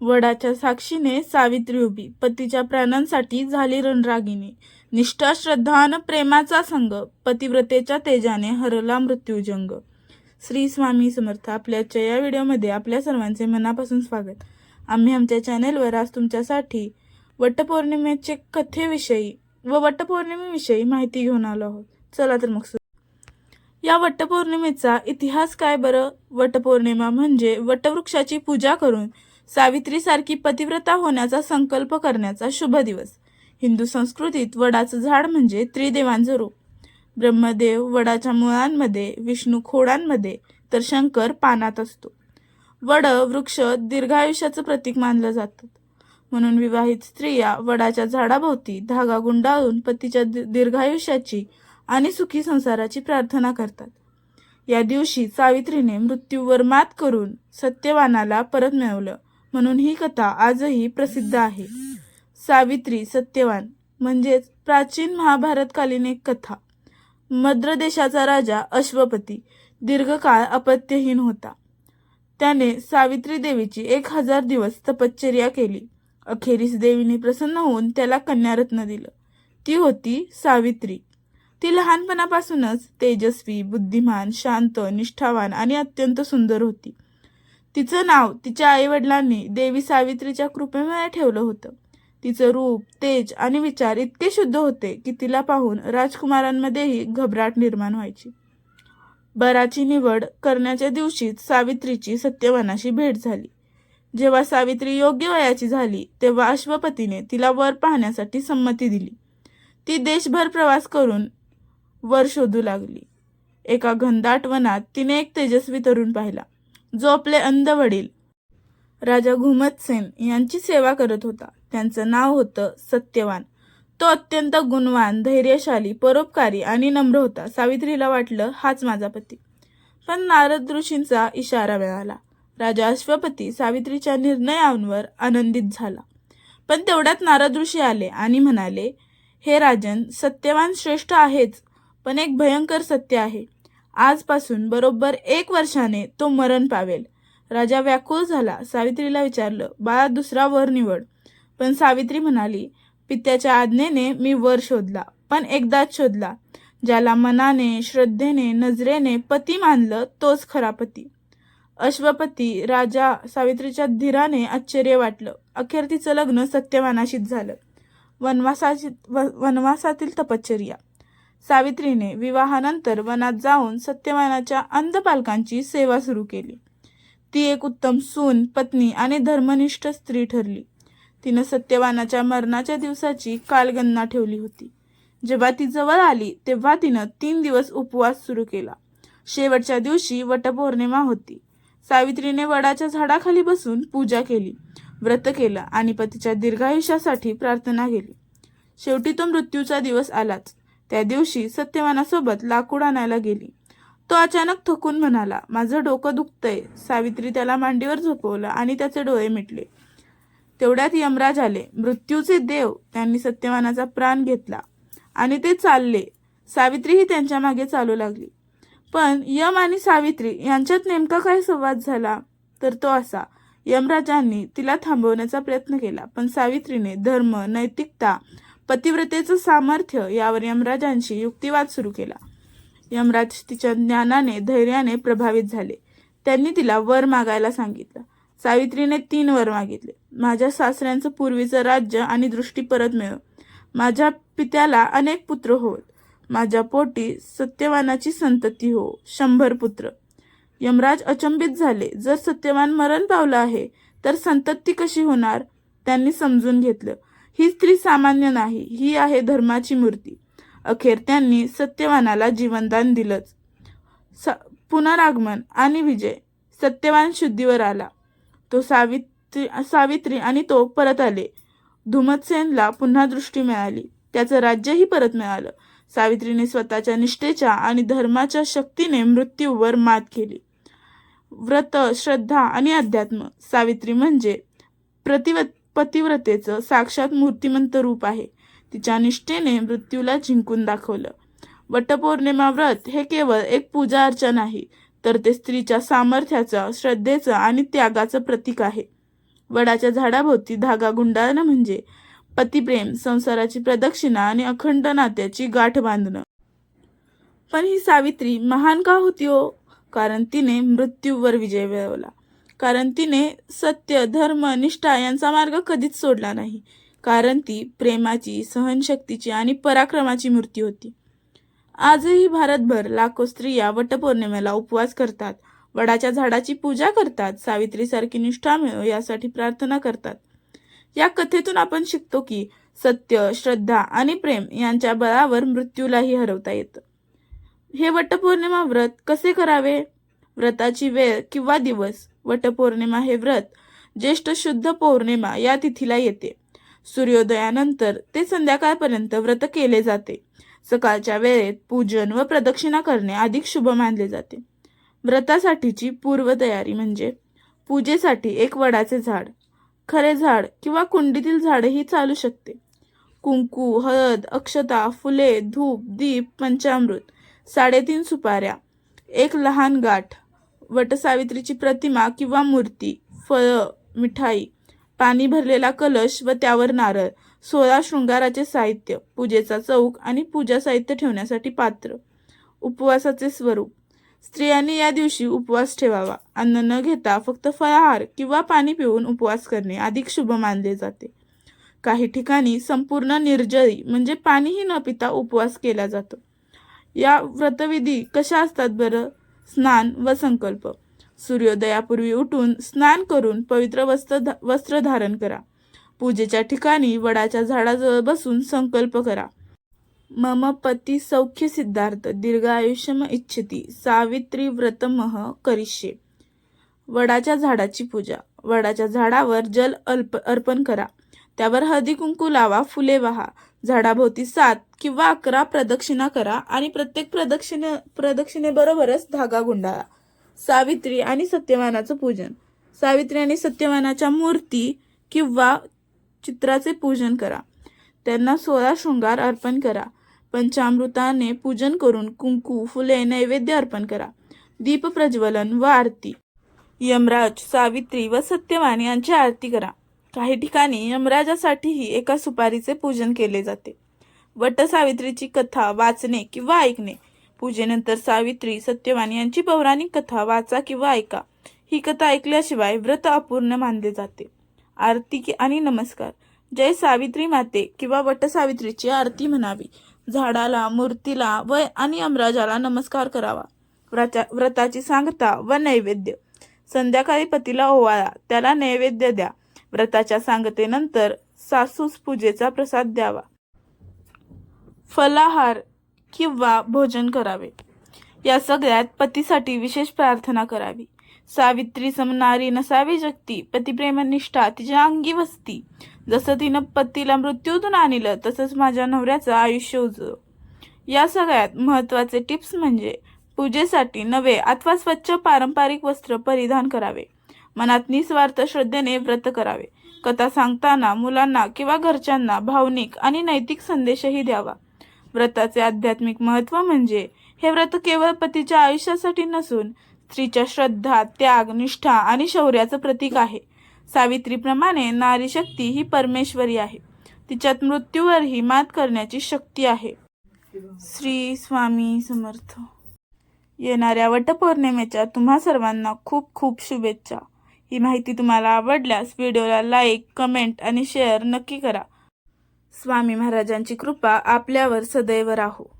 वडाच्या साक्षीने सावित्री उभी पतीच्या प्राणांसाठी झाली रणरागिणी. निष्ठा श्रद्धा आणि प्रेमाचा संग पतिव्रतेच्या तेजाने हरला मृत्यूजंग. श्री स्वामी समर्थ आपल्याच्या या व्हिडिओमध्ये आपल्या सर्वांचे मनापासून स्वागत. आम्ही आमच्या चॅनेलवर आज तुमच्यासाठी वटपौर्णिमेचे कथेविषयी व वटपौर्णिमेविषयी माहिती घेऊन आलो आहोत. चला तर मग या वटपौर्णिमेचा इतिहास काय बरं? वटपौर्णिमा म्हणजे वटवृक्षाची पूजा करून सावित्रीसारखी पतिव्रता होण्याचा संकल्प करण्याचा शुभ दिवस. हिंदू संस्कृतीत वडाचं झाड म्हणजे त्रिदेवांचं रूप. ब्रह्मदेव वडाच्या मुळांमध्ये विष्णू खोडांमध्ये तर शंकर पानात असतो. वड वृक्ष दीर्घायुष्याचं प्रतीक मानलं जातं. म्हणून विवाहित स्त्रिया वडाच्या झाडाभोवती धागा गुंडाळून पतीच्या दीर्घायुष्याची आणि सुखी संसाराची प्रार्थना करतात. या दिवशी सावित्रीने मृत्यूवर मात करून सत्यवानाला परत मिळवलं. म्हणून ही कथा आजही प्रसिद्ध आहे. सावित्री सत्यवान म्हणजेच प्राचीन महाभारतकालीन एक कथा. मद्र देशाचा राजा अश्वपती दीर्घकाळ अपत्यहीन होता. त्याने सावित्री देवीची एक हजार दिवस तपश्चर्या केली. अखेरीस देवीने प्रसन्न होऊन त्याला कन्यारत्न दिलं. ती होती सावित्री. ती लहानपणापासूनच तेजस्वी बुद्धिमान शांत निष्ठावान आणि अत्यंत सुंदर होती. तिचं नाव तिच्या आईवडिलांनी देवी सावित्रीच्या कृपेमुळे ठेवलं होतं. तिचं रूप तेज आणि विचार इतके शुद्ध होते की तिला पाहून राजकुमारांमध्येही घबराट निर्माण व्हायची. बराची निवड करण्याच्या दिवशीच सावित्रीची सत्यवानाशी भेट झाली. जेव्हा सावित्री योग्य वयाची झाली तेव्हा अश्वपतीने तिला वर पाहण्यासाठी संमती दिली. ती देशभर प्रवास करून वर शोधू लागली. एका घनदाट वनात तिने एक तेजस्वी तरुण पाहिला. जो आपले अंध वडील राजा घुमतसेन यांची सेवा करत होता. त्यांचं नाव होतं सत्यवान. तो अत्यंत गुणवान धैर्यशाली परोपकारी आणि नम्र होता. सावित्रीला वाटलं हाच माझा पती. पण नारद ऋषींचा इशारा मिळाला. राजा अश्वपती सावित्रीच्या निर्णयांवर आनंदित झाला. पण तेवढ्यात नारद ऋषी आले आणि म्हणाले हे राजन सत्यवान श्रेष्ठ आहेच पण एक भयंकर सत्य आहे. आजपासून बरोबर एक वर्षाने तो मरण पावेल. राजा व्याकुळ झाला. सावित्रीला विचारलं बाळा दुसरा वर निवड. पण सावित्री म्हणाली पित्याच्या आज्ञेने मी वर शोधला पण एकदाच शोधला. ज्याला मनाने श्रद्धेने नजरेने पती मानलं तोच खरा पती. अश्वपती राजा सावित्रीच्या धीराने आश्चर्य वाटलं. अखेर तिचं लग्न सत्यवानाशीच झालं. वनवासाची व- वनवासातील तपश्चर्या. सावित्रीने विवाहानंतर वनात जाऊन सत्यवानाच्या अंध पालकांची सेवा सुरू केली. ती एक उत्तम सून पत्नी आणि धर्मनिष्ठ स्त्री ठरली. तिनं सत्यवानाच्या मरणाच्या दिवसाची कालगणना ठेवली होती. जेव्हा ती जवळ आली तेव्हा तिनं तीन दिवस उपवास सुरू केला. शेवटच्या दिवशी वटपौर्णिमा होती. सावित्रीने वडाच्या झाडाखाली बसून पूजा केली व्रत केलं आणि पतीच्या दीर्घायुष्यासाठी प्रार्थना केली. शेवटी तो मृत्यूचा दिवस आलाच. त्या दिवशी सत्यवानासोबत लाकूड आणायला गेली. तो अचानक थकून म्हणाला माझं डोकं दुखतंय. सावित्री त्याला मांडीवर झोपवलं आणि त्याचे डोळे मिटले. तेवढ्यात यमराज आले. मृत्यूचे देव त्यांनी सत्यवानाचा प्राण घेतला आणि ते चालले. सावित्रीही त्यांच्या मागे चालू लागली. पण यम आणि सावित्री यांच्यात नेमका काय संवाद झाला? तर तो असा यमराजांनी तिला थांबवण्याचा प्रयत्न केला पण सावित्रीने धर्म नैतिकता पतिव्रतेचं सामर्थ्य यावर यमराजांशी युक्तिवाद सुरू केला. यमराज तिच्या ज्ञानाने धैर्याने प्रभावित झाले. त्यांनी तिला वर मागायला सांगितलं. सावित्रीने तीन वर मागितले. माझ्या सासऱ्यांचं पूर्वीचं राज्य आणि दृष्टी परत मिळव. माझ्या पित्याला अनेक पुत्र होत. माझ्या पोटी सत्यवानाची संतती हो. शंभर पुत्र. यमराज अचंबित झाले. जर सत्यवान मरण पावलं आहे तर संतती कशी होणार? त्यांनी समजून घेतलं. ही स्त्री सामान्य नाही ही आहे धर्माची मूर्ती. अखेर त्यांनी सत्यवानाला जीवनदान दिलंच. स पुनरागमन आणि विजय सत्यवान शुद्धीवर आला. तो सावित्री सावित्री आणि तो परत आले. धुमतसेनला पुन्हा दृष्टी मिळाली. त्याचं राज्यही परत मिळालं. सावित्रीने स्वतःच्या निष्ठेच्या आणि धर्माच्या शक्तीने मृत्यूवर मात केली. व्रत श्रद्धा आणि अध्यात्म. सावित्री म्हणजे प्रतिव पतिव्रतेचं साक्षात मूर्तिमंत रूप आहे. तिच्या निष्ठेने मृत्यूला जिंकून दाखवलं. वटपौर्णिमा व्रत हे केवळ एक पूजा अर्चा नाही तर ते स्त्रीच्या सामर्थ्याचं श्रद्धेचं आणि त्यागाचं प्रतीक आहे. वडाच्या झाडाभोवती धागा गुंडाळणं म्हणजे पतिप्रेम संसाराची प्रदक्षिणा आणि अखंड नात्याची गाठ बांधणं. पण ही सावित्री महान का होती हो? कारण तिने मृत्यूवर विजय मिळवला. कारण तिने सत्य धर्म निष्ठा यांचा मार्ग कधीच सोडला नाही. कारण ती प्रेमाची सहनशक्तीची आणि पराक्रमाची मूर्ती होती. आजही भारतभर लाखो स्त्रिया वटपौर्णिमेला उपवास करतात. वडाच्या झाडाची पूजा करतात. सावित्रीसारखी निष्ठा मिळो यासाठी प्रार्थना करतात. या कथेतून आपण शिकतो की सत्य श्रद्धा आणि प्रेम यांच्या बळावर मृत्यूलाही हरवता येतं. हे वटपौर्णिमा व्रत कसे करावे? व्रताची वेळ किंवा दिवस. वटपौर्णिमा हे व्रत ज्येष्ठ शुद्ध पौर्णिमा या तिथीला येते. सूर्योदयानंतर ते संध्याकाळपर्यंत व्रत केले जाते. सकाळच्या वेळेत पूजन व प्रदक्षिणा करणे अधिक शुभ मानले जाते. व्रतासाठीची पूर्वतयारी म्हणजे पूजेसाठी एक वडाचे झाड खरे झाड किंवा कुंडीतील झाडही चालू शकते. कुंकू हळद अक्षता फुले धूप दीप पंचामृत साडेतीन सुपाऱ्या एक लहान गाठ वटसावित्रीची प्रतिमा किंवा मूर्ती फळं मिठाई पाणी भरलेला कलश व त्यावर नारळ सोळा शृंगाराचे साहित्य पूजेचा चौक आणि पूजा साहित्य ठेवण्यासाठी पात्र. उपवासाचे स्वरूप. स्त्रियांनी या दिवशी उपवास ठेवावा. अन्न न घेता फक्त फळाहार किंवा पाणी पिऊन उपवास करणे अधिक शुभ मानले जाते. काही ठिकाणी संपूर्ण निर्जळी म्हणजे पाणीही न पिता उपवास केला जातो. या व्रतविधी कशा असतात बरं? स्नान व संकल्प. सूर्योदयापूर्वी उठून स्नान करून पवित्र वस्त्र वस्त्र धारण करा. पूजेच्या ठिकाणी वडाच्या झाडाजवळ बसून संकल्प करा. मम पती सौख्य सिद्धार्थ दीर्घायुष्यम इच्छिती सावित्री व्रतमह करिष्ये. वडाच्या झाडाची पूजा. वडाच्या झाडावर जल अल्प अर्पण करा. त्यावर हळदी कुंकू लावा फुले वाहा. झाडाभोवती सात किंवा अकरा प्रदक्षिणा करा आणि प्रत्येक प्रदक्षिणे प्रदक्षिणेबरोबरच धागा गुंडाळा. सावित्री आणि सत्यवानाचं पूजन. सावित्री आणि सत्यवानाच्या मूर्ती किंवा चित्राचे पूजन करा. त्यांना सोळा शृंगार अर्पण करा. पंचामृताने पूजन करून कुंकू फुले नैवेद्य अर्पण करा. दीप प्रज्वलन व आरती. यमराज सावित्री व सत्यवान यांची आरती करा. काही ठिकाणी यमराजासाठीही एका सुपारीचे पूजन केले जाते. वट सावित्रीची कथा वाचणे किंवा ऐकणे. पूजेनंतर सावित्री सत्यवान यांची पौराणिक कथा वाचा किंवा ऐका. ही कथा ऐकल्याशिवाय व्रत अपूर्ण मानले जाते. आरती की- आणि नमस्कार. जय सावित्री माते किंवा वट सावित्रीची आरती म्हणावी. झाडाला मूर्तीला व आणि अमराजाला नमस्कार करावा. व्रता व्रताची सांगता व नैवेद्य. संध्याकाळी पतीला ओवाळा. त्याला नैवेद्य द्या. व्रताच्या सांगतेनंतर सासूस पूजेचा प्रसाद द्यावा. फलाहार किंवा भोजन करावे. या सगळ्यात पतीसाठी विशेष प्रार्थना करावी. सावित्री समनारी नसावी जगती पतिप्रेम निष्ठा तिच्या अंगी वसती जसं तिनं पतीला मृत्यूतून आणलं तसंच माझ्या नवऱ्याचं आयुष्य उजव. या सगळ्यात महत्त्वाचे टिप्स म्हणजे पूजेसाठी नवे अथवा स्वच्छ पारंपरिक वस्त्र परिधान करावे. मनात निस्वार्थ श्रद्धेने व्रत करावे. कथा सांगताना मुलांना किंवा घरच्यांना भावनिक आणि नैतिक संदेशही द्यावा. व्रताचे आध्यात्मिक महत्त्व म्हणजे हे व्रत केवळ पतीच्या आयुष्यासाठी नसून स्त्रीच्या श्रद्धा त्याग निष्ठा आणि शौर्याचं प्रतीक आहे. सावित्रीप्रमाणे नारी शक्ती ही परमेश्वरी आहे. तिच्यात मृत्यूवरही मात करण्याची शक्ती आहे. श्री स्वामी समर्थ. येणाऱ्या वटपौर्णिमेच्या तुम्हा सर्वांना खूप खूप शुभेच्छा. ही माहिती तुम्हाला आवडल्यास व्हिडिओला लाईक कमेंट आणि शेअर नक्की करा. स्वामी महाराजांची कृपा आपल्यावर सदैव राहो.